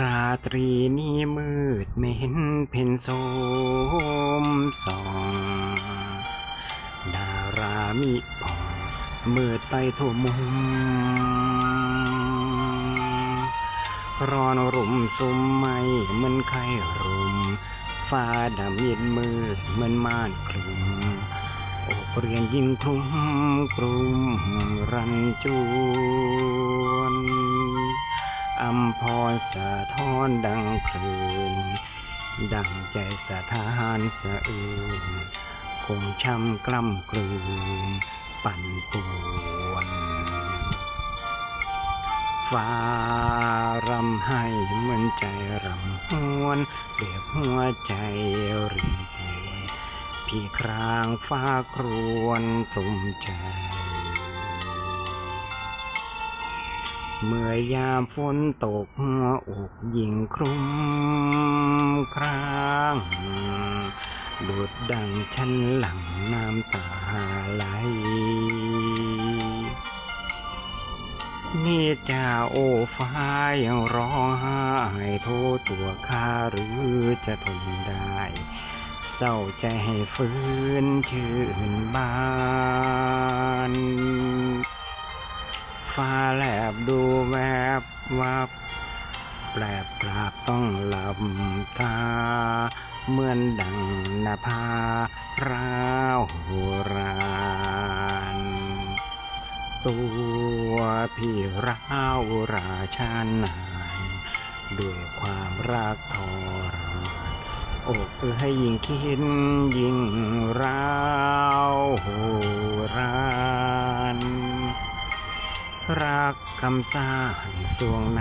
ราตรีนี้มืดไม่เห็นเพ็ญโสมส่อง ดารามิพองมืดไปทั่วมุม ร้อนรุมสุมไม่เหมือนไข้รุม ฟ้าดำมิดมืดเหมือนม่านคลุมอกเรียนยิ่งคลุ้มกรุมรันจวน อัมพรสะท้อนดังคลื่นดังใจสะท้านสะอื้นคงช้ำกล้ำกลืน ปั่นป่วนฟ้ารำให้เหมือนใจรำหวนเรียกหัวใจริมปวนพี่ครางฟ้าครวนตรุมใจ เมื่อยามฝนตกหัวอกยิ่งครุ่มครางดูดดังฉันหลังน้ำตาไหล นี่จ้าโอฟ้ายังร้องไห้โทษตัวข้าหรือจะทนได้ เศร้าใจให้ฟื้นชื่นบาน บดูแวบวับ แปลบปราบต้องหลับตาเหมือนดังนภาร้าวรานตัวพี่ร้าวราชานานด้วยความรักทรมอกเอ้ยยิ่งคิดยิ่งร้าวราน รักคำสร้างสวงใน